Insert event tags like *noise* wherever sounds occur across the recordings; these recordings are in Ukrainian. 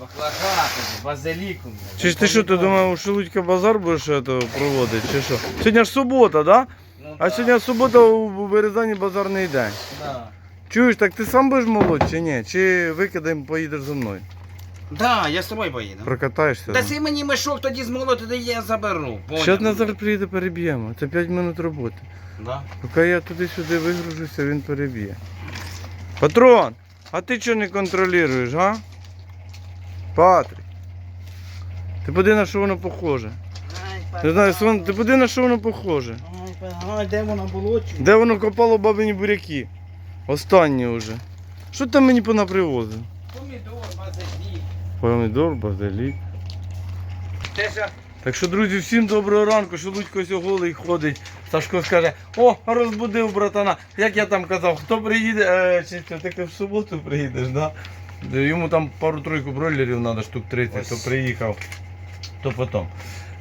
Баклажати, базилікум. Чи ж ти що, ти думав, у Шелудька базар будеш проводити, чи що? Сьогодні ж субота, да? Ну, А да, сьогодні субота у Березані базарний день. Да. Чуєш, так ти сам будеш молоть чи ні? Чи викидаємо, поїдеш зі мною? Да, я з тобою поїду. Прокатаєшся? Та си мені мешок тоді змолоти, тоді я заберу. Поняв? Зараз Назар приїде, переб'ємо. Це 5 минут роботи. Да. Поки я туди-сюди вигружуся, він переб'є. Патрон, а ти чого не контролюєш, га? Патрік. Ти поди на що воно похоже. Не знаю, сон, ти поди на що воно похоже. Ай, де воно було? чи? Де воно копало бабині буряки? Останні вже. Що там мені понапривозив? Помідор, базилік. Помідор, базилік. Те що Так що, друзі, всім доброго ранку, що Лудько ось голий ходить. Сашко скаже, о, розбудив братана. Як я там казав, хто приїде, е, чи що, ти в суботу приїдеш, да? Йому там пару-тройку бройлерів треба, штук 30, Ось. то приїхав, то потім.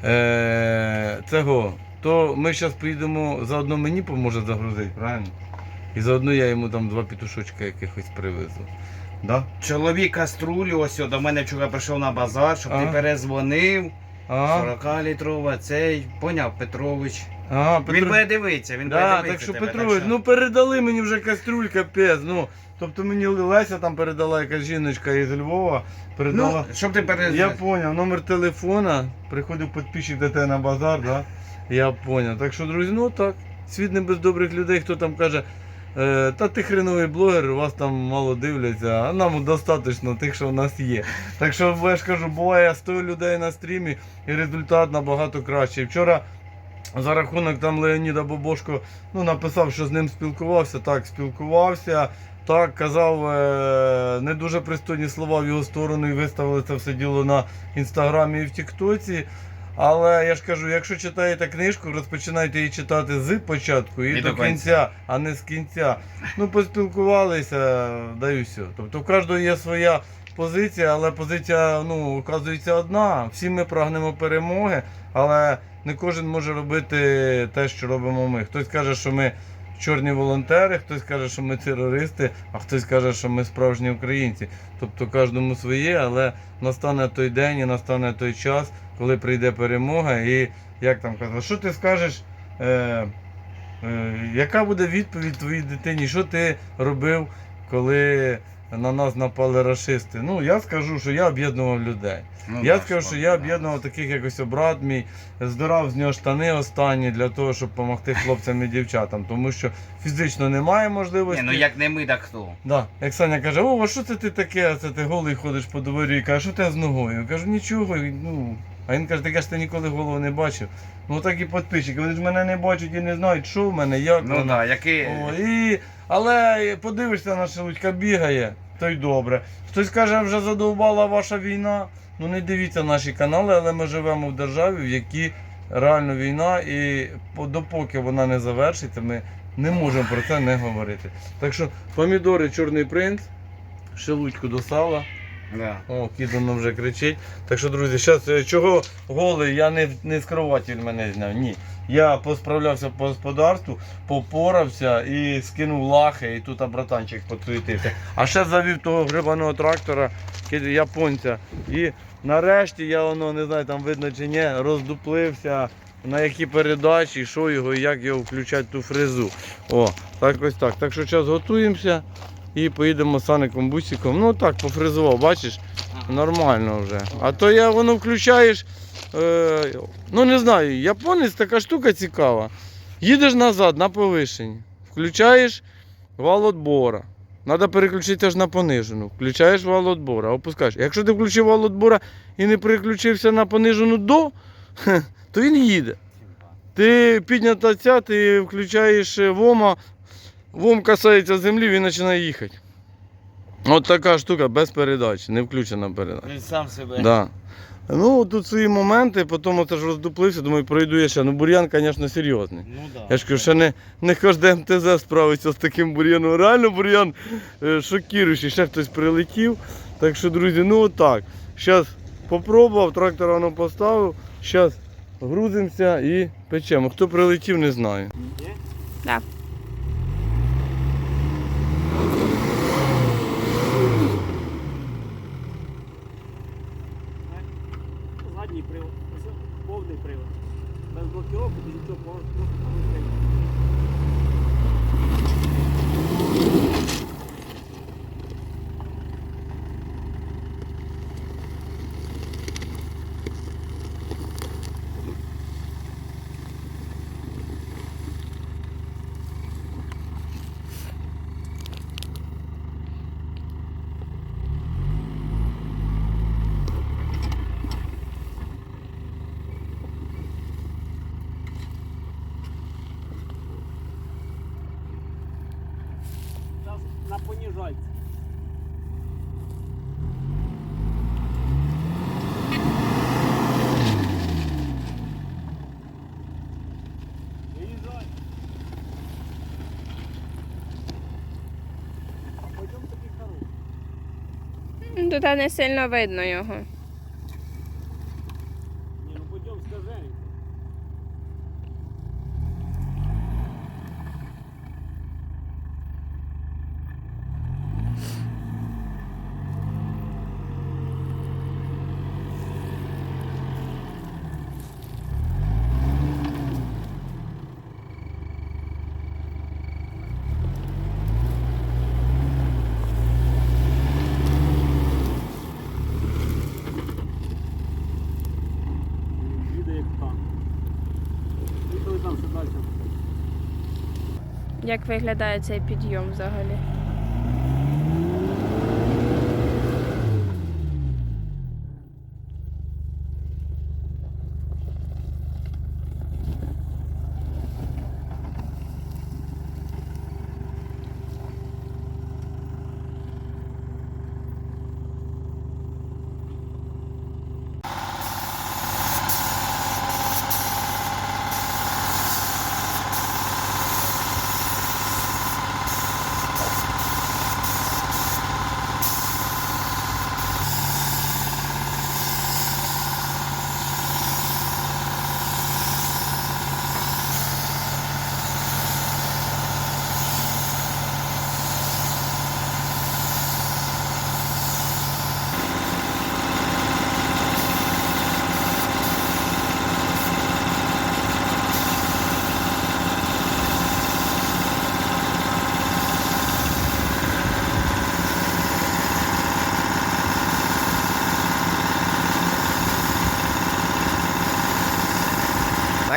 Е, цього, то ми зараз поїдемо, заодно мені поможе загрузити, правильно? І заодно я йому там два петушочка якихось привезу. Да? чоловік каструлю ось о, до мене вчора прийшов на базар, щоб Ага. ти перезвонив. А, 40 літрова, цей, поняв, Петрович. а, Він Петро- буде дивитися, він буде Да, дивитися. так що тебе, Петрович, ну передали мені вже кастрюль, капець. Ну, тобто мені Леся там передала якась жіночка із Львова, передала. ну, щоб ти перезвонив. Я поняв, номер телефона, приходив підписчик до тебе на базар, да? Я поняв. Так що, друзі, ну так. Світ не без добрих людей, хто там каже, е, та ти хреновий блогер, вас там мало дивляться, а нам достатньо тих, що в нас є. Так що я ж кажу, буває 100 людей на стрімі і результат набагато кращий. Вчора за рахунок там Леоніда Бобошко ну, написав, що з ним спілкувався, так, спілкувався. Так, казав е, не дуже пристойні слова в його сторону і виставили це все діло на інстаграмі і в Тіктоці. Але я ж кажу, якщо читаєте книжку, розпочинайте її читати з початку і, І до кінця. кінця, а не з кінця. Ну, поспілкувалися, да і все. Тобто в кожного є своя позиція, але позиція, ну, оказується одна. Всі ми прагнемо перемоги, але не кожен може робити те, що робимо ми. Хтось каже, що ми чорні волонтери, хтось каже, що ми терористи, а хтось каже, що ми справжні українці. Тобто кожному своє, але настане той день і настане той час, коли прийде перемога. І як там казав, що ти скажеш? Е, е, яка буде відповідь твоїй дитині? Що ти робив, коли на нас напали расисти? Ну, я скажу, що я об'єднував людей. Ну, Я да, скажу, що я об'єднував таких як ось брат мій, здирав з нього штани останні для того, щоб допомогти хлопцям і дівчатам, тому що фізично немає можливості. ну як не ми, так хто? Да. Як Саня каже, о, а що це ти таке? Це ти голий ходиш по дворі і каже, що ти з ногою? Я кажу, нічого. Ну. А він каже, таке ж ти ніколи голову не бачив. Ну так і підписчики, вони ж мене не бачать і не знають, що в мене, як Ну воно. так, який. О, і... Але подивишся на Шелудька бігає, то й добре. Хтось каже, вже задовбала ваша війна. Ну не дивіться наші канали, але ми живемо в державі, в якій реально війна, і допоки вона не завершиться, ми не можемо про це не говорити. Так що помідори Чорний принц, шелудьку до сала. Да. О, кідано вже кричить. Так що, друзі, зараз чого голий, я не, не з кроваті мене зняв. Ні. Я посправлявся по господарству, попорався і скинув лахи, і тут братанчик подсуетився. А ще завів того грибаного трактора, японця. І нарешті я воно не знаю, там видно чи ні, роздуплився. На які передачі, що його і як його включати ту фрезу. О, так ось так. Так що зараз готуємося і поїдемо з Саником Бусиком. Ну так, пофрезував, бачиш? Нормально вже. А то я воно включаєш. Е, ну не знаю, японець така штука цікава. Їдеш назад на повишенні, включаєш вал отбора. Треба переключити аж на понижену. Включаєш вал отбора, опускаєш. Якщо ти включив вал отбора і не переключився на понижену до, то він їде. Ти піднята ця, ти включаєш е, вома, вом касається землі, він починає їхати. От така штука без передач, не включена передача. Він сам себе. Да. Ну, тут свої моменти, потім оце ж роздуплився, думаю, пройду я ще. Ну, бур'ян, звісно, серйозний. Ну да. Я ж кажу, ще не, не кожен МТЗ справиться з таким бур'яном. Реально бур'ян е, шокіруючий, ще хтось прилетів. Так що, друзі, ну отак. Зараз попробував, трактор воно поставив. Зараз грузимося і печемо. Хто прилетів, не знаю. Да. Без блокіровки, без нічого, просто на поніжайці. Виїжджай. А пойдем тобі хороший. Тут не сильно видно його. Ні, ну пойдем скажи. Їде як танк. Їхали там все далі. Як виглядає цей підйом взагалі?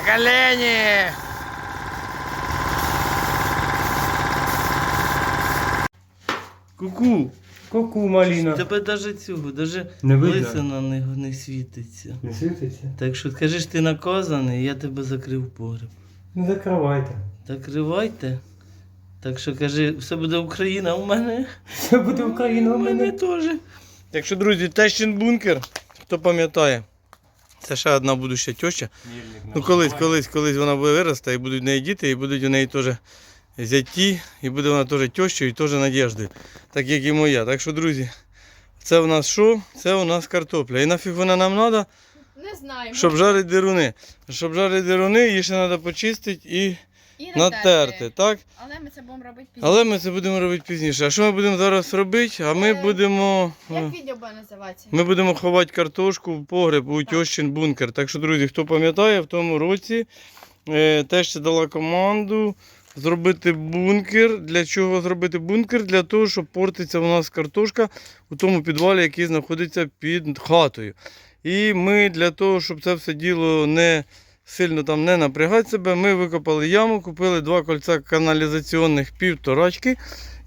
На колені! Ку-ку! Ку-ку, маліна. Тебе даже цього, даже Не видно? лисина не, не світиться. Не світиться? Так що кажеш, ти наказаний, я тебе закрив погреб. Ну закривайте. Закривайте. Так що кажи, все буде Україна у мене. Все буде Україна у мене. теж. Так що, друзі, Тещин бункер, хто пам'ятає, це ще одна будуща тьоща. Ну колись, колись, колись вона буде виросте, і будуть в неї діти, і будуть у неї теж зяті, і буде вона теж тьощою і теж надіждою, так як і моя. Так що, друзі, це у нас що? Це у нас картопля. І нафіг вона нам треба, Не знаю. щоб жарити дируни. Щоб жарити деруни, її ще треба почистити і натерти. так? Але ми це будемо робити пізніше. Але ми це будемо робити пізніше. А що ми будемо зараз робити? А ми Е, будемо. Як відео буде називатися? Ми будемо ховати картошку в погреб у тьощин бункер. Так що, друзі, хто пам'ятає, в тому році е, теж дала команду зробити бункер. Для чого зробити бункер? Для того, щоб портиться у нас картошка у тому підвалі, який знаходиться під хатою. І ми для того, щоб це все діло не сильно там не напрягати себе, ми викопали яму, купили два кольця каналізаційних півторачки.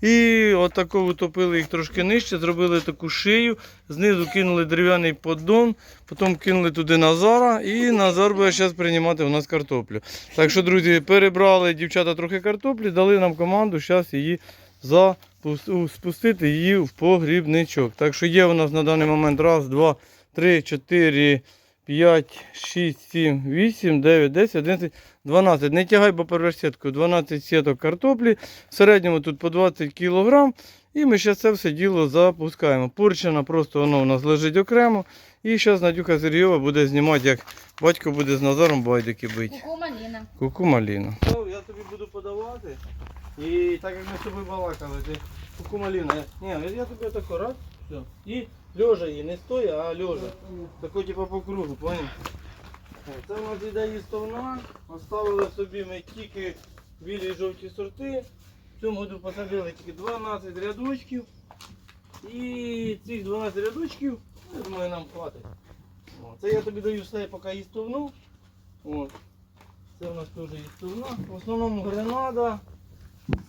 І отако утопили їх трошки нижче, зробили таку шию, знизу кинули дерев'яний поддон, потім кинули туди Назара, і Назар буде зараз приймати у нас картоплю. Так що, друзі, перебрали дівчата трохи картоплі, дали нам команду зараз її спустити її в погрібничок. Так що є у нас на даний момент раз, два, три, чотири, 5, 6, 7, 8, 9, 10, 11, 12. Не тягай, бо порвеш сітку. 12 сіток картоплі. В середньому тут по 20 кг. І ми ще це все діло запускаємо. Порчена просто воно у нас лежить окремо. І зараз Надюха Сергійова буде знімати, як батько буде з Назаром байдики бити. Куку маліна. Куку маліну. Я тобі буду подавати. І так як ми з тобою балакали, ти куку маліна. Ні, я тобі тако раз. Все. І Льожа її, не стоя, а льожа. Тако типу по кругу, поняв? Це у нас іде їстовна. Оставили собі ми тільки білі і жовті сорти. В цьому году посадили тільки 12 рядочків. І цих 12 рядочків, я думаю, нам хватить. Це я тобі даю все поки їстовну. От. Це у нас теж їстовна. В основному гренада,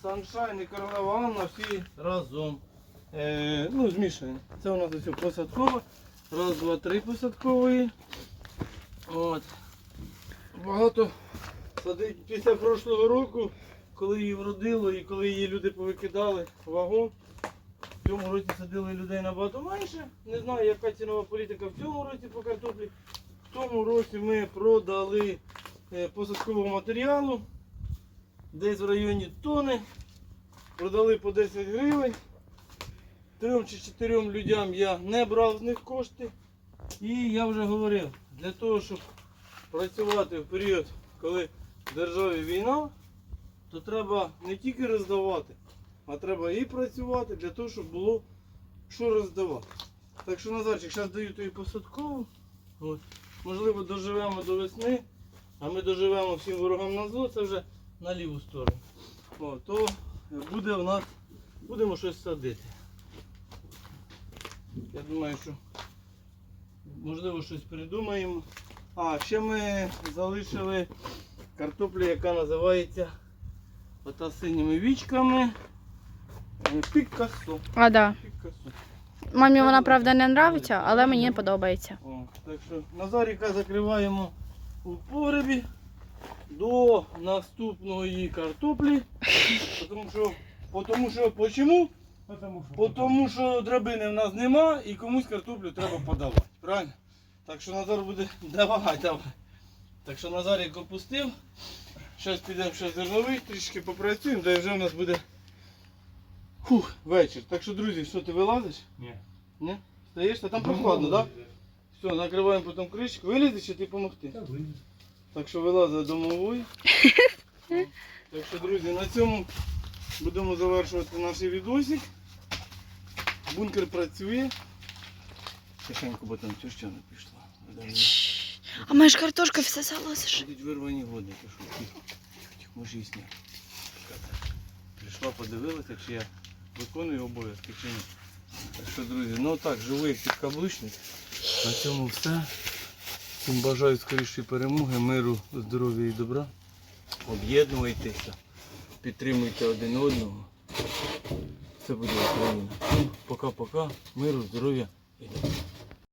саншайн і королева Анна всі разом. Е, ну, змішані. Це у нас ось посадкова. Раз, два, три посадкової. От. Багато садить після прошлого року, коли її вродило і коли її люди повикидали вагон. В цьому році садили людей набагато менше. Не знаю, яка цінова політика в цьому році по картоплі. В тому році ми продали е, посадкового матеріалу десь в районі тони. Продали по 10 гривень. Трьом чи чотирьом людям я не брав з них кошти. І я вже говорив, для того, щоб працювати в період, коли в державі війна, то треба не тільки роздавати, а треба і працювати для того, щоб було що роздавати. Так що Назарчик, зараз даю тобі посадкову. От. Можливо, доживемо до весни, а ми доживемо всім ворогам на зло, це вже на ліву сторону. О, то буде в нас, будемо щось садити. Я думаю, що можливо щось придумаємо. А, ще ми залишили картоплю, яка називається ота синіми вічками. е, Піккасо. А, да. Піккасо. Мамі вона правда не нравиться, але мені подобається. О, так що Назаріка закриваємо у погребі до наступної картоплі. Тому що, тому що, почому? Потому Бо Тому що драбини в нас нема і комусь картоплю треба подавати. Правильно? Так що Назар буде. *laughs* Давай, давай. Так що Назарик опустив. Зараз підемо ще зерновий, трішки попрацюємо, де вже у нас буде фух, вечір. Так що, друзі, що ти вилазиш? Ні. Ні? Стаєшся? Там прохладно, так? Да? Все, накриваємо потім кришку. Вилізеш чи ти допомогти? Та виліз. Так що вилазить домовий. *laughs* Так що, друзі, на цьому будемо завершувати наш відосик. Бункер працює. Тихенько, бо там теща не пішла. А моя ж картошка все залазиш. Ходить вирвані води, тихо, може і. Прийшла, подивилася, чи я виконую обов'язки чи ні. Так що, друзі, ну так, живу як підкаблучник. На цьому все. Всім бажаю скорішої перемоги, миру, здоров'я і добра. Об'єднуйтеся, підтримуйте один одного. Це буде Україна. Пока-пока, миру, здоров'я і добра.